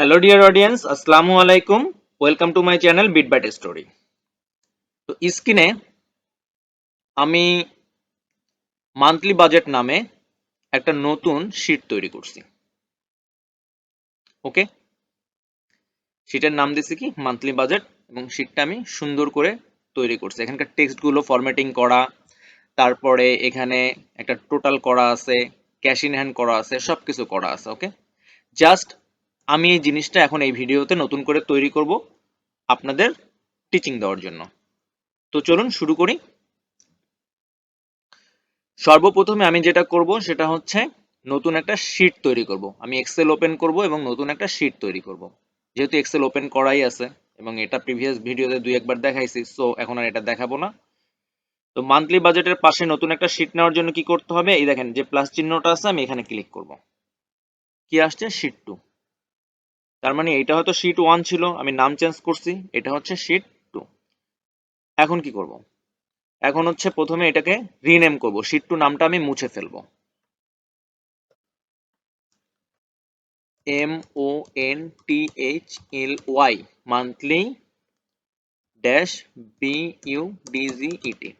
Hello dear audience আসসালামু আলাইকুম welcome to my channel bit byte story তো স্ক্রিনে আমি মান্থলি বাজেট নামে একটা নতুন শিট তৈরি করছি। ওকে শিটের নাম দিছি কি? মান্থলি বাজেট এবং শিটটা আমি সুন্দর করে তৈরি করছি। এখানকার টেক্সটগুলো ফরম্যাটিং করা, তারপরে এখানে একটা টোটাল করা আছে ক্যাশ ইন হ্যান্ড করা আছে সব কিছু করা আছে ওকে জাস্ট আমি এই জিনিসটা এখন এই ভিডিওতে নতুন করে তৈরি করব আপনাদের টিচিং দেওয়ার জন্য। তো চলুন শুরু করি। সর্বপ্রথমে আমি যেটা করব সেটা হচ্ছে নতুন একটা শিট তৈরি করব। আমি এক্সেল ওপেন করব এবং নতুন একটা শিট তৈরি করব। যেহেতু এক্সেল ওপেন করাই আছে এবং এটা প্রিভিয়াস ভিডিওতে দুই একবার দেখাইছি সো এখন আর এটা দেখাবো না। তো মান্থলি বাজেটের পাশে নতুন একটা শিট নেওয়ার জন্য কি করতে হবে? এই দেখেন যে প্লাস চিহ্নটা আছে, আমি এখানে ক্লিক করব। কি আসছে? শিট টু তার মানে এটা হয়তো শিট ওয়ান ছিল, আমি নাম চেঞ্জ করছি, এটা হচ্ছে শিট টু এখন কি করব? এখন হচ্ছে প্রথমে এটাকে রিনেম করব শিট টু নামটা আমি মুছে ফেলব। M O N T H L Y monthly dash B U D G E T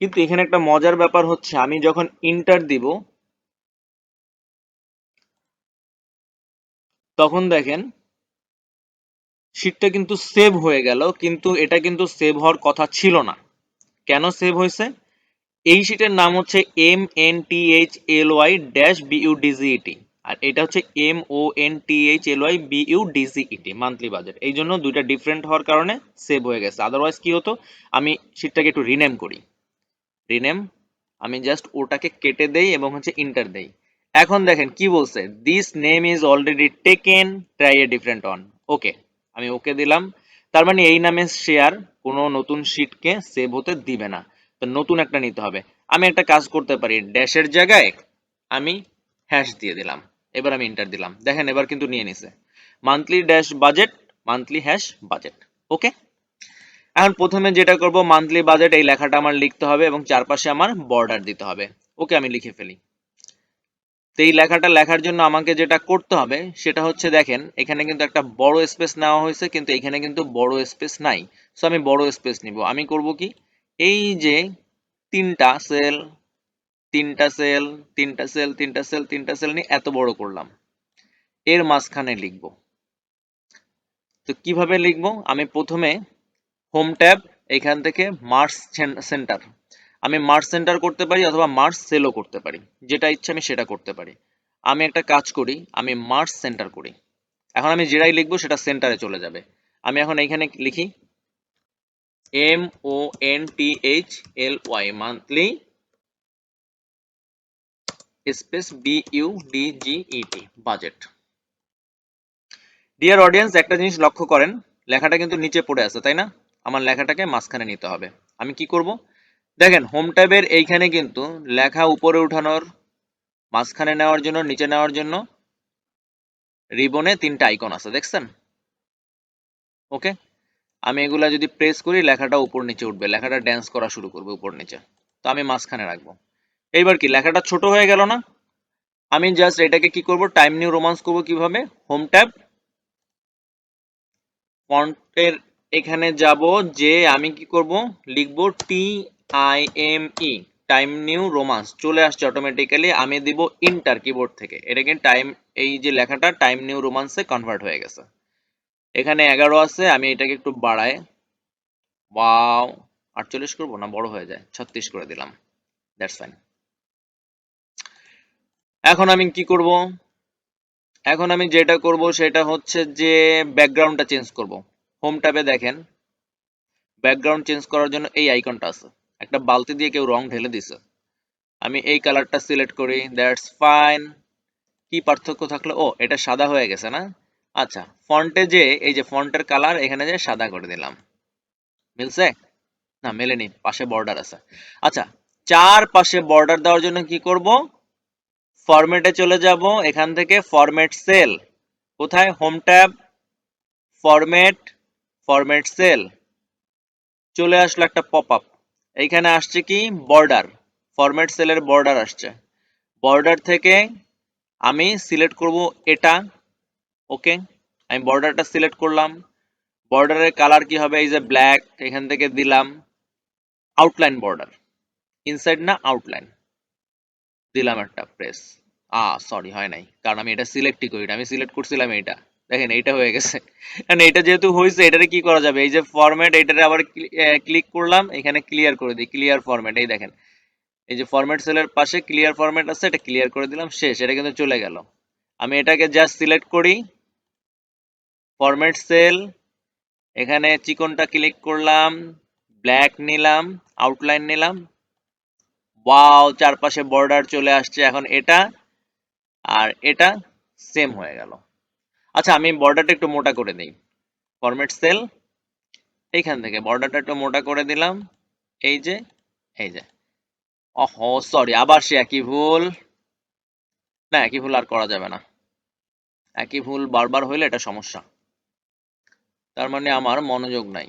কিন্তু এখানে একটা মজার ব্যাপার হচ্ছে, আমি যখন ইন্টার দিব তখন দেখেন শিটটা কিন্তু সেভ হয়ে গেল, কিন্তু এটা কিন্তু সেভ হওয়ার কথা ছিল না। কেন সেভ হয়েছে? এই শিটের নাম হচ্ছে M N T H L Y dash B U D G E T আর এটা হচ্ছে M O N T H L Y B U D G E T monthly budget এই জন্য দুইটা ডিফারেন্ট হওয়ার কারণে সেভ হয়ে গেছে। আদারওয়াইজ কি হতো? আমি শিটটাকে একটু রিনেম করি। রিনেম আমি জাস্ট ওটাকে কেটে দেই এবং হচ্ছে ইন্টার দেই। এখন দেখেন কি বলছে? This name is already taken try a different one okay আমি ওকে দিলাম। তার মানে এই নামে শেয়ার কোনো নতুন শিটকে সেভ হতে দিবে না। তো নতুন একটা নিতে হবে। আমি একটা কাজ করতে পারি। ড্যাশের জায়গায় আমি হ্যাশ দিয়ে দিলাম। এবার আমি ইন্টার দিলাম। দেখেন এবার কিন্তু নিয়ে নিছে। Monthly dash budget monthly hash budget okay এখন প্রথমে যেটা করব মান্থলি বাজেট এই লেখাটা আমার লিখতে হবে এবং চারপাশে আমার বর্ডার দিতে হবে। ওকে আমি লিখে ফেলি। তো এই লেখাটা লেখার জন্য আমাকে যেটা করতে হবে, সেটা হচ্ছে দেখেন, এখানে কিন্তু একটা বড় স্পেস নেওয়া হয়েছে, কিন্তু এখানে কিন্তু বড় স্পেস নাই। সো আমি বড় স্পেস নিব। আমি করব কি? এই যে তিনটা সেল তিনটা সেল তিনটা সেল তিনটা সেল তিনটা সেল নিয়ে এত বড় করলাম। এর মাঝখানে লিখব। তো কীভাবে লিখব? আমি প্রথমে হোম ট্যাব এখান থেকে মার্স সেন্টার আমি মার্চ সেন্টার করতে পারি অথবা মার্চ সেলও করতে পারি। যেটা ইচ্ছা আমি সেটা করতে পারি। আমি একটা কাজ করি, আমি মার্চ সেন্টার করি। এখন আমি যেটাই লিখব সেটা সেন্টারে চলে যাবে। আমি এখন এইখানে লিখি M O N T H L Y monthly space B D G E T budget dear audience একটা জিনিস লক্ষ্য করেন, লেখাটা কিন্তু নিচে পড়ে আছে, তাই না? আমার লেখাটাকে মাঝখানে নিতে হবে। আমি কি করব? দেখেন হোম ট্যাবের এইখানে কিন্তু লেখা উপরে উঠানোর, মাঝখানে নেওয়ার জন্য, নিচে নেওয়ার জন্য রিবনে তিনটা আইকন আছে, দেখছেন? ওকে আমি এগুলা যদি প্রেস করি, লেখাটা উপর নিচে উঠবে, লেখাটা ড্যান্স করা শুরু করবে উপর নিচে। তো আমি মাঝখানে রাখব। এইবার কি, লেখাটা ছোট হয়ে গেল না? আমি জাস্ট এটাকে কি করব টাইম নিউ রোমান্স করব কীভাবে? হোম ট্যাব ফন্টের এখানে যাব, যে আমি কি করব, লিখব T I M E time new romance চলে আসছে অটোমেটিক্যালি আমি দিব ইন্টার কিবোর্ড থেকে। এটাকে টাইম এই যে লেখাটা টাইম নিউ রোমান্সে কনভার্ট হয়ে গেছে। এখানে এগারো আছে, আমি এটাকে একটু বাড়াই। ওয়াও আটচল্লিশ করব না? বড় হয়ে যায়। ছত্রিশ করে দিলাম। দ্যাটস ফাইন এখন আমি কি করব? এখন আমি যেটা করব, সেটা হচ্ছে যে ব্যাকগ্রাউন্ডটা চেঞ্জ করব। হোম ট্যাবে দেখেন। ব্যাকগ্রাউন্ড চেঞ্জ করার জন্য এই আইকনটা আছে। একটা বালতি দিয়ে কেউ রং ঢেলে দিছে। আমি এই কালারটা সিলেক্ট করি, দ্যাটস ফাইন। কি পার্থক্য থাকল? ও, এটা সাদা হয়ে গেছে না? আচ্ছা ফন্টে যে, এই যে ফন্টের কালার, এখানে যে সাদা করে দিলাম। মিলছে? না, মেলেনি, পাশে বর্ডার আছে। আচ্ছা চার পাশে বর্ডার দেওয়ার জন্য কি করব? ফরম্যাটে চলে যাব, এখান থেকে ফরম্যাট সেল কোথায়? Home tab format format cell চলে আসলো একটা পপ আপ এইখানে আসছে কি? বর্ডার ফরম্যাট সেলের বর্ডার আসছে। বর্ডার থেকে আমি সিলেক্ট করব এটা ওকে আমি বর্ডারটা সিলেক্ট করলাম। বর্ডারের কালার কি হবে? এই যে ব্ল্যাক এখান থেকে দিলাম আউটলাইন বর্ডার ইনসাইড না আউটলাইন দিলাম একটা প্রেস আ সরি হয় নাই। কারণ আমি এটা সিলেক্টই করি আমি সিলেক্ট করছিলাম এইটা। দেখেন, এইটা হয়ে গেছে। কারণ এটা যেহেতু হয়েছে, এটারে কি করা যাবে? এই যে ফরম্যাট এটারে আবার ক্লিক করলাম, এখানে ক্লিয়ার করে দিই ক্লিয়ার ফরম্যাট এই দেখেন। এই যে ফরম্যাট সেলের পাশে ক্লিয়ার ফরম্যাট আছে, এটা ক্লিয়ার করে দিলাম, শেষ, এটা কিন্তু চলে গেল। আমি এটাকে জাস্ট সিলেক্ট করি। ফরম্যাট সেল এখানে চিকনটা ক্লিক করলাম ব্ল্যাক নিলাম আউটলাইন নিলাম। ওয়াও চারপাশে বর্ডার চলে আসছে, এখন এটা আর এটা সেম হয়ে গেল। আচ্ছা আমি বর্ডারটা একটু মোটা করে দিই ফরম্যাট সেল এইখান থেকে বর্ডারটা একটু মোটা করে দিলাম। এই যে এই যে। ওহ সরি আবার সে একই ভুল। না, একই ভুল আর করা যাবে না। একই ভুল বারবার হইলে এটা সমস্যা। তার মানে আমার মনোযোগ নাই।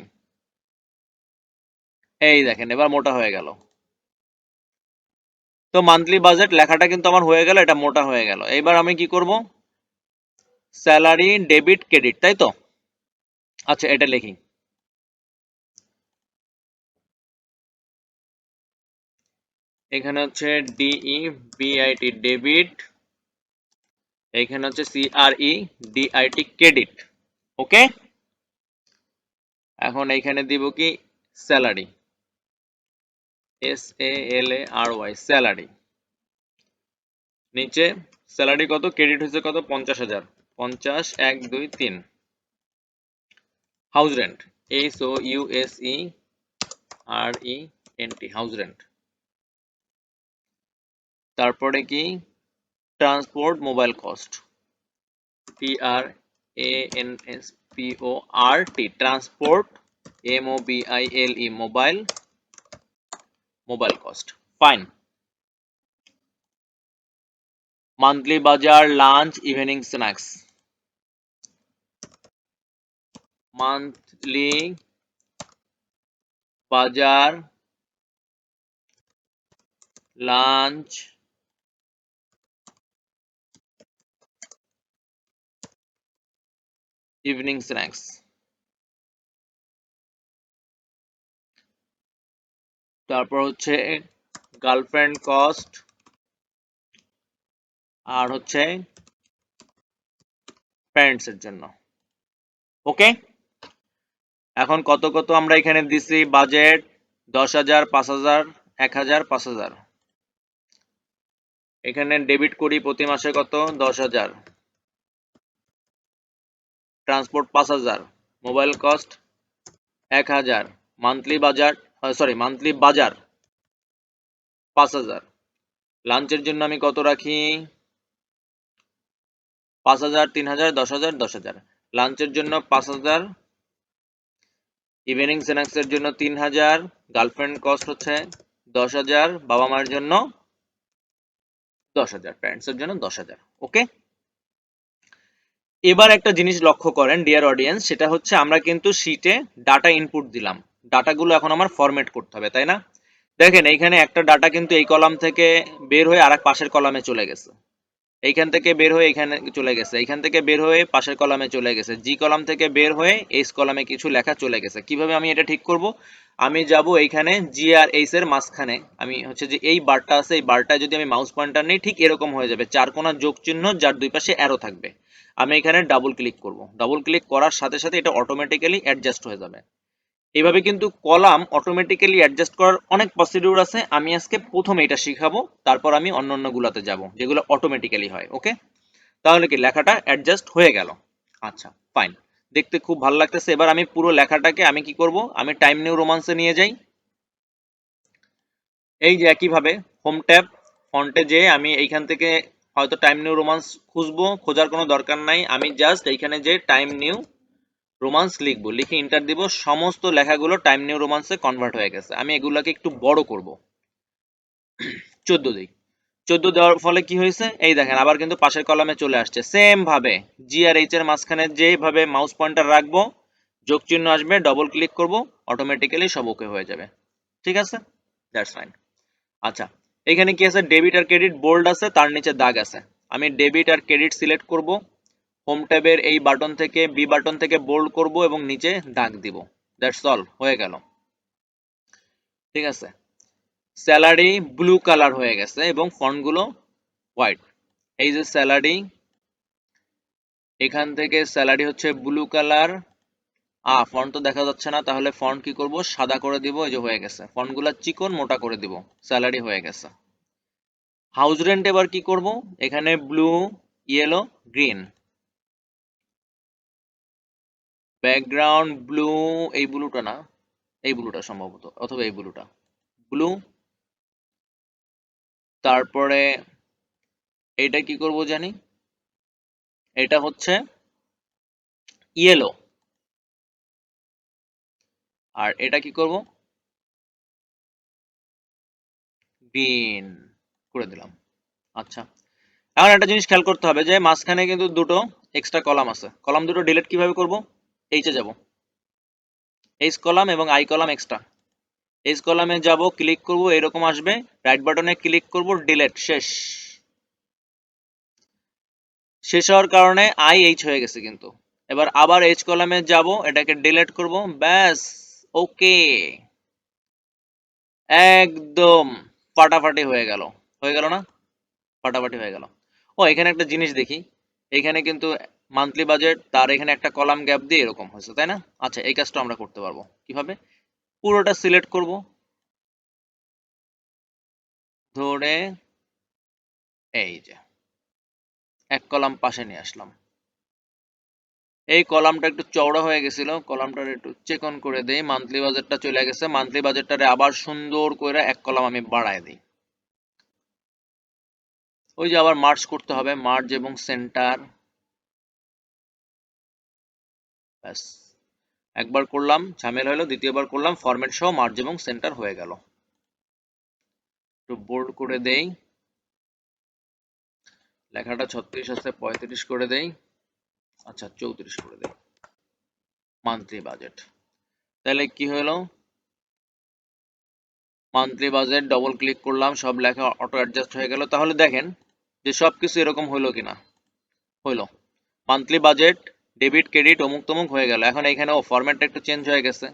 এই দেখেন, এবার মোটা হয়ে গেল। তো মান্থলি বাজেট লেখাটা কিন্তু আমার হয়ে গেল, এটা মোটা হয়ে গেল। এবার আমি কি করব? স্যালারি, ডেবিট, ক্রেডিট, তাই তো? আচ্ছা এটা লিখি। এখানে হচ্ছে ডিই বিআইটি ডেবিট। এখানে হচ্ছে সিআরই ডিআইটি ক্রেডিট। ওকে? এখন এইখানে দিব কি? Salary. S A L A R Y salary. নিচে স্যালারি কত? ক্রেডিট হয়েছে কত? পঞ্চাশ হাজার। পঞ্চাশ, এক, দুই, তিন। House rent H O U S E R E N T house rent তারপরে কি? Transport mobile cost P R A N S P O R T transport M O B I L E mobile mobile cost fine monthly বাজার lunch evening snacks monthly বাজার lunch evening snacks তারপর হচ্ছে girlfriend cost আর হচ্ছে parents এর জন্য। ওকে এখন কত কত আমরা এখানে দিছি? বাজেট দশ হাজার, পাঁচ হাজার, এক হাজার, পাঁচ হাজার। এখানে ডেবিট করি প্রতি মাসে কত? দশ হাজার। ট্রান্সপোর্ট পাঁচ হাজার। মোবাইল কস্ট এক হাজার। মান্থলি বাজার সরি মান্থলি বাজার পাঁচ হাজার। লাঞ্চের জন্য আমি কত রাখি? পাঁচ হাজার, তিন হাজার, দশ হাজার দশ হাজার। লাঞ্চের জন্য পাঁচ হাজার ইভিনিং স্ন্যাক্সের জন্য তিন হাজার গার্লফ্রেন্ড কস্ট হচ্ছে দশ হাজার বাবা মায়ের জন্য দশ হাজার প্যারেন্টসের জন্য দশ হাজার ওকে এবার একটা জিনিস লক্ষ্য করেন ডিয়ার অডিয়েন্স সেটা হচ্ছে আমরা কিন্তু শিটে ডাটা ইনপুট দিলাম। ডাটাগুলো এখন আমার ফরম্যাট করতে হবে, তাই না? দেখেন, এইখানে একটা ডাটা কিন্তু এই কলাম থেকে বের হয়ে আর পাশের কলামে চলে গেছে। এইখান থেকে বের হয়ে এখানে চলে গেছে। এইখান থেকে বের হয়ে পাশের কলামে চলে গেছে। জি কলাম থেকে বের হয়ে এইচ কলামে কিছু লেখা চলে গেছে। কীভাবে আমি এটা ঠিক করব? আমি যাব এইখানে জি আর এইচ এর মাঝখানে। আমি হচ্ছে যে এই বারটা আছে, এই বারটা যদি আমি মাউস পয়েন্টার নিই, ঠিক এরকম হয়ে যাবে। চার কোণা যোগ চিহ্ন, যার দুই পাশে অ্যারো থাকবে। আমি এখানে ডাবল ক্লিক করব। ডাবল ক্লিক করার সাথে সাথে এটা অটোমেটিক্যালি অ্যাডজাস্ট হয়ে যাবে। এইভাবে কিন্তু কলাম অটোমেটিক্যালি অ্যাডজাস্ট করার অনেক প্রসিডিউর আছে। আমি আজকে প্রথম এটা শিখাবো, তারপর আমি অন্য অন্য গুলাতে যাব, যেগুলো অটোমেটিক্যালি হয় ওকে তাহলে কি লেখাটা অ্যাডজাস্ট হয়ে গেল। আচ্ছা ফাইন দেখতে খুব ভালো লাগতেছে। এবার আমি পুরো লেখাটাকে আমি কি করব? আমি টাইম নিউ রোমান্সে নিয়ে যাই। এই যে একইভাবে হোম ট্যাব ফন্টে যেয়ে আমি এইখান থেকে হয়তো টাইম নিউ রোমান্স খুঁজবো, খোঁজার কোনো দরকার নাই। আমি জাস্ট এইখানে যে টাইম নিউ রোমান্স লিখব, লিখে ইন্টার দিব, সমস্ত লেখাগুলো টাইম নিউ রোমান্সে কনভার্ট হয়ে গেছে। আমি এগুলাকে একটু বড় করব। চোদ্দ দিই। চোদ্দ দেওয়ার ফলে কি হয়েছে? এই দেখেন, আবার কিন্তু পাশের কলামে চলে আসছে। সেম ভাবে জি আর এইচ এর মাঝখানে যেভাবে মাউস পয়েন্টার রাখব, যোগ চিহ্ন আসবে ডবল ক্লিক করব অটোমেটিক্যালি সব ওকে হয়ে যাবে। ঠিক আছে? দ্যাটস ফাইন আচ্ছা এখানে কি আছে? ডেবিট আর ক্রেডিট বোল্ড আছে, তার নিচে দাগ আছে। আমি ডেবিট আর ক্রেডিট সিলেক্ট করব। হোম ট্যাবের এই বাটন থেকে বি বাটন থেকে বোল্ড করব এবং নিচে দাগ দিব। দ্যাটস অল হয়ে গেল। ঠিক আছে? স্যালারি ব্লু কালার হয়ে গেছে এবং ফন্টগুলো হোয়াইট এই যে স্যালারি এখান থেকে স্যালারি হচ্ছে ব্লু কালার আ ফন্ট তো দেখা যাচ্ছে না, তাহলে ফন্ট কি করব? সাদা করে দিব, এই যে হয়ে গেছে। ফন্টগুলা চিকন, মোটা করে দিব। স্যালারি হয়ে গেছে। হাউস রেন্ট এবার কি করব? এখানে blue yellow green background blue, এই ব্লুটা না, এই ব্লুটা সম্ভবত, অথবা এই ব্লুটা। ব্লু, তারপরে এইটা কি করব জানি? এটা হচ্ছে ইয়েলো আর এটা কি করব? গ্রিন করে দিলাম। আচ্ছা এখন একটা জিনিস খেয়াল করতে হবে যে মাঝখানে কিন্তু দুটো এক্সট্রা কলাম আছে। কলাম দুটো ডিলিট কীভাবে করব? এইচে যাব। এইচ কলাম এবং আই কলাম এক্সট্রা এইচ কলামে যাব ক্লিক করব, এরকম আসবে। রাইট বাটনে ক্লিক করব ডিলিট শেষ। শেষ হওয়ার কারণে আই এইচ হয়ে গেছে কিন্তু। এবার আবার এইচ কলামে যাব, এটাকে ডিলেট করব, ব্যাস ওকে একদম ফাটাফাটি হয়ে গেল। হয়ে গেল না? ফাটাফাটি হয়ে গেল। ও, এখানে একটা জিনিস দেখি। এখানে কিন্তু মান্থলি বাজেট তার এখানে একটা কলাম গ্যাপ দিয়ে এরকম হয়েছে, তাই না? আচ্ছা এই কাজটা আমরা করতে পারব। কীভাবে? পুরোটা সিলেক্ট করব। ধরে, এই যে, এক কলাম পাশে নিয়ে আসলাম। এই কলামটা একটু চওড়া হয়ে গেছিল কলামটার একটু চেক অন করে দেই মান্থলি বাজেটটা চলে গেছে মান্থলি বাজেটটারে আবার সুন্দর করে এক কলাম আমি বাড়ায় দিই। ওই যে আবার মার্চ করতে হবে মার্চ এবং সেন্টার ব্যাস। একবার করলাম, ঝামেলা হলো, দ্বিতীয়বার করলাম ফরম্যাট সহ মার্জ এবং সেন্টার হয়ে গেল। একটু বোল্ড করে দেই। লেখাটা ছত্রিশ আছে, পঁয়ত্রিশ করে দেই। আচ্ছা চৌত্রিশ করে দেই। মান্থলি বাজেট তাহলে কি হলো? মান্থলি বাজেট ডবল ক্লিক করলাম, সব লেখা অটো অ্যাডজাস্ট হয়ে গেল। তাহলে দেখেন যে সবকিছু এরকম হইল কিনা। হইল মান্থলি বাজেট ডেবিট ক্রেডিট অমুক তমুক হয়ে গেল। এখন এখানে ও ফরম্যাটটা একটু চেঞ্জ হয়ে গেছে।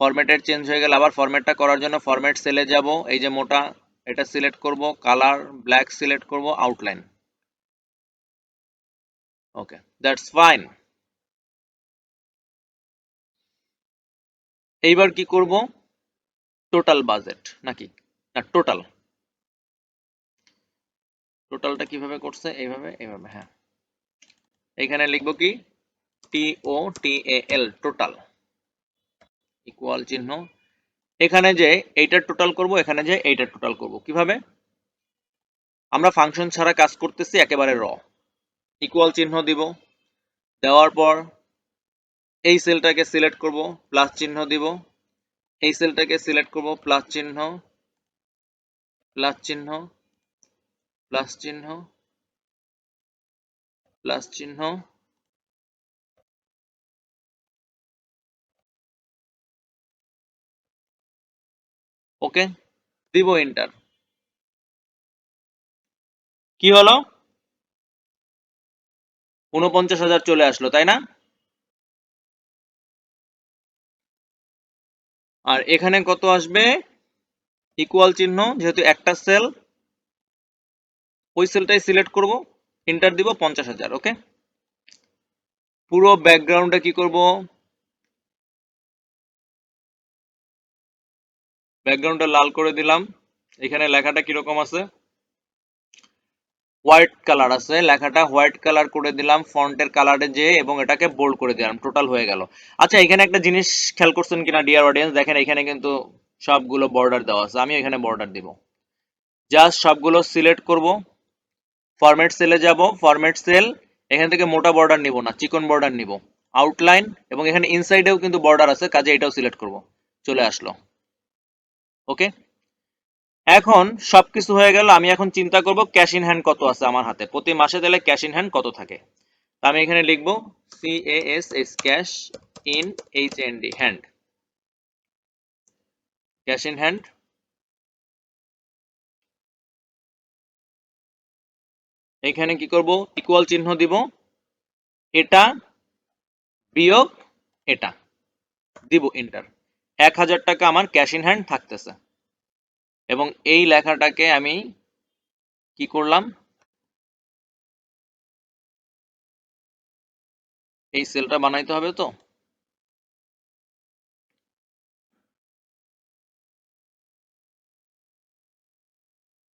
ফরম্যাটের চেঞ্জ হয়ে গেলে আবার ফরম্যাটটা করার জন্য ফরম্যাট সেলে যাব। এই যে মোটা, এটা সিলেক্ট করব কালার ব্ল্যাক সিলেক্ট করব আউটলাইন ওকে দ্যাটস ফাইন এইবার কি করব? টোটাল বাজেট নাকি? না টোটাল টোটালটা কীভাবে করছে? এইভাবে এইভাবে হ্যাঁ। এখানে লিখব কি? টি ও টি এ এল টোটাল ইকুয়াল চিহ্ন। এখানে যে এইটার টোটাল করব, এখানে যে এইটার টোটাল করব। কীভাবে? আমরা ফাংশন ছাড়া কাজ করতেছি একেবারে র ইকুয়াল চিহ্ন দিব। দেওয়ার পর এই সেলটাকে সিলেক্ট করব প্লাস চিহ্ন দিব। এই সেলটাকে সিলেক্ট করব প্লাস চিহ্ন। প্লাস চিহ্ন। প্লাস চিহ্ন। প্লাস চিহ্ন। ওকে? দিব এন্টার কি হলো? উনপঞ্চাশ হাজার চলে আসলো, তাই না? আর এখানে কত আসবে? ইকুয়াল চিহ্ন, যেহেতু একটা সেল ওই সেলটাই সিলেক্ট করব এন্টার দিব পঞ্চাশ হাজার ওকে পুরো ব্যাকগ্রাউন্ডে কি করব? ব্যাকগ্রাউন্ডটা লাল করে দিলাম। এখানে লেখাটা কীরকম আছে? হোয়াইট কালার আছে। লেখাটা হোয়াইট কালার করে দিলাম ফন্টের কালারে যে এবং এটাকে বোল্ড করে দিলাম। টোটাল হয়ে গেল। আচ্ছা এখানে একটা জিনিস খেয়াল করছেন কিনা ডিয়ার অডিয়েন্স দেখেন, এখানে কিন্তু সবগুলো বর্ডার দেওয়া আছে। আমি এখানে বর্ডার দিব। জাস্ট সবগুলো সিলেক্ট করব। ফরম্যাট সেলে যাব। ফরম্যাট সেল এখান থেকে মোটা বর্ডার নিব না, চিকন বর্ডার নিব। আউটলাইন এবং এখানে ইনসাইডেও কিন্তু বর্ডার আছে, কাজে এটাও সিলেক্ট করব। চলে আসলো। ওকে এখন সবকিছু হয়ে গেল, আমি এখন চিন্তা করব ক্যাশ ইন হ্যান্ড কত আছে আমার হাতে। প্রতি মাসে তাহলে ক্যাশ ইন হ্যান্ড কত থাকে? আমি এখানে লিখব C S S cash in H N D hand cash in hand এখানে কি করব? ইকুয়াল চিহ্ন দিব। এটা বিয়োগ এটা। দিব ইন্টার এক হাজার টাকা আমার ক্যাশ ইন হ্যান্ড থাকতেছে। এবং এই লেখাটাকে আমি কি করলাম? এই সেলটা বানাইতে হবে তো।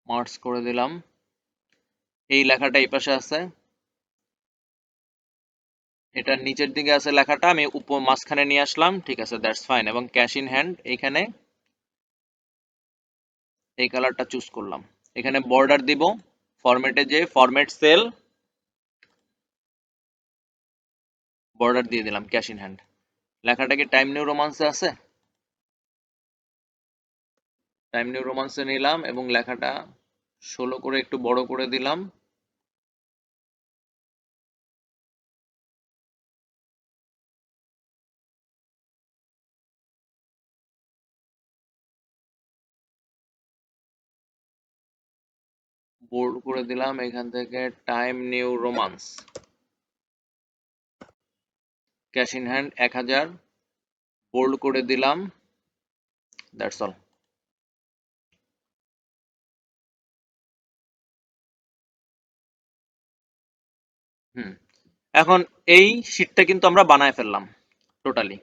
মার্কস করে দিলাম। এই লেখাটা এই পাশে আছে। এটার নিচের দিকে আছে লেখাটা, আমি উপর মাঝখানে নিয়ে আসলাম, ঠিক আছে দ্যাটস ফাইন এবং ক্যাশ ইন হ্যান্ড এখানে এই কালারটা চুজ করলাম। এখানে বর্ডার দিব ফরম্যাটে যে ফরম্যাট সেল বর্ডার দিয়ে দিলাম ক্যাশ ইন হ্যান্ড লেখাটা কি টাইম নিউ রোমান্সে আছে? টাইম নিউ রোমান্সে নিলাম, এবং লেখাটা ষোলো করে, একটু বড় করে দিলাম। বোল্ড করে দিলাম, এখান থেকে Time New Romans cash in hand এক হাজার। বোল্ড করে দিলাম। That's all hmm. এখন এই শিটটা কিন্তু আমরা বানায় ফেললাম totally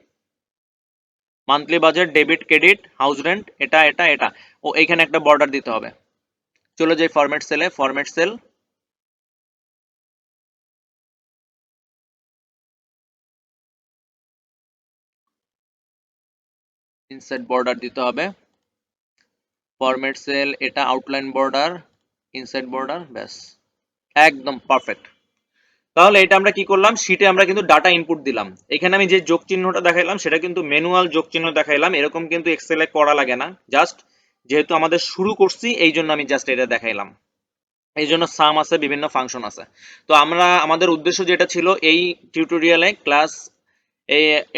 monthly budget debit credit house rent এটা এটা এটা। ও এখানে একটা বর্ডার দিতে হবে। চলে যাই ফরম্যাট সেলে ফরম্যাট সেল ইনসাইড বর্ডার দিতে হবে। ফরম্যাট সেল এটা আউটলাইন বর্ডার ইনসাইড বর্ডার ব্যাস। একদম পারফেক্ট তাহলে এটা আমরা কি করলাম? শিটে আমরা কিন্তু ডাটা ইনপুট দিলাম। এখানে আমি যে যোগ চিহ্নটা দেখাইলাম, সেটা কিন্তু ম্যানুয়াল যোগ চিহ্ন দেখাইলাম। এরকম কিন্তু এক্সেলে করা লাগে না। জাস্ট যেহেতু আমাদের শুরু করছি, এই জন্য আমি জাস্ট এটা দেখাইলাম। এই জন্য সাম আছে, বিভিন্ন ফাংশন আছে। তো আমরা, আমাদের উদ্দেশ্য যেটা ছিল, এই টিউটোরিয়ালে ক্লাস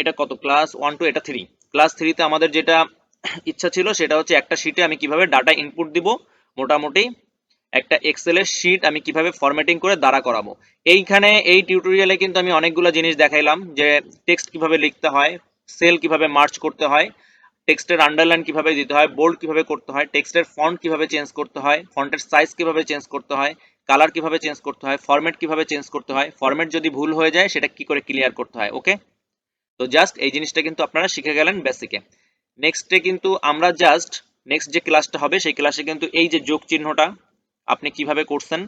এটা কত? ক্লাস ওয়ান টু এটা থ্রি ক্লাস থ্রিতে আমাদের যেটা ইচ্ছা ছিল, সেটা হচ্ছে একটা শিটে আমি কীভাবে ডাটা ইনপুট দিব, মোটামুটি একটা এক্সেলের শিট আমি কীভাবে ফরম্যাটিং করে দাঁড়া করাবো। এইখানে, এই টিউটোরিয়ালে কিন্তু আমি অনেকগুলো জিনিস দেখাইলাম, যে টেক্সট কীভাবে লিখতে হয় সেল কীভাবে মার্চ করতে হয় টেক্সটের আন্ডারলাইন কীভাবে দিতে হয় বোল্ড কীভাবে করতে হয়, টেক্সটের ফন্ট কীভাবে চেঞ্জ করতে হয় ফন্টের সাইজ কীভাবে চেঞ্জ করতে হয় কালার কীভাবে চেঞ্জ করতে হয় ফরম্যাট কীভাবে চেঞ্জ করতে হয় ফরম্যাট যদি ভুল হয়ে যায় সেটা কি করে ক্লিয়ার করতে হয় ওকে তো জাস্ট এই জিনিসটা কিন্তু আপনারা শিখে গেলেন বেসিকে নেক্সটে কিন্তু আমরা জাস্ট নেক্সট যে ক্লাসটা হবে সেই ক্লাসে কিন্তু এই যে যোগ চিহ্নটা আপনি কীভাবে করছেন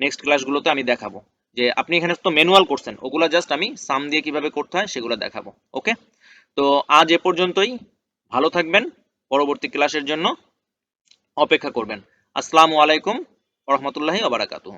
নেক্সট ক্লাসগুলোতে আমি দেখাবো। যে আপনি এখানে তো ম্যানুয়াল করছেন, ওগুলো জাস্ট আমি সাম দিয়ে কীভাবে করতে হয় সেগুলো দেখাবো ওকে তো আজ এ পর্যন্তই। ভালো থাকবেন পরবর্তী ক্লাসের জন্য অপেক্ষা করবেন। আসসালামু আলাইকুম রহমতুল্লাহি ওবারাকাতুহ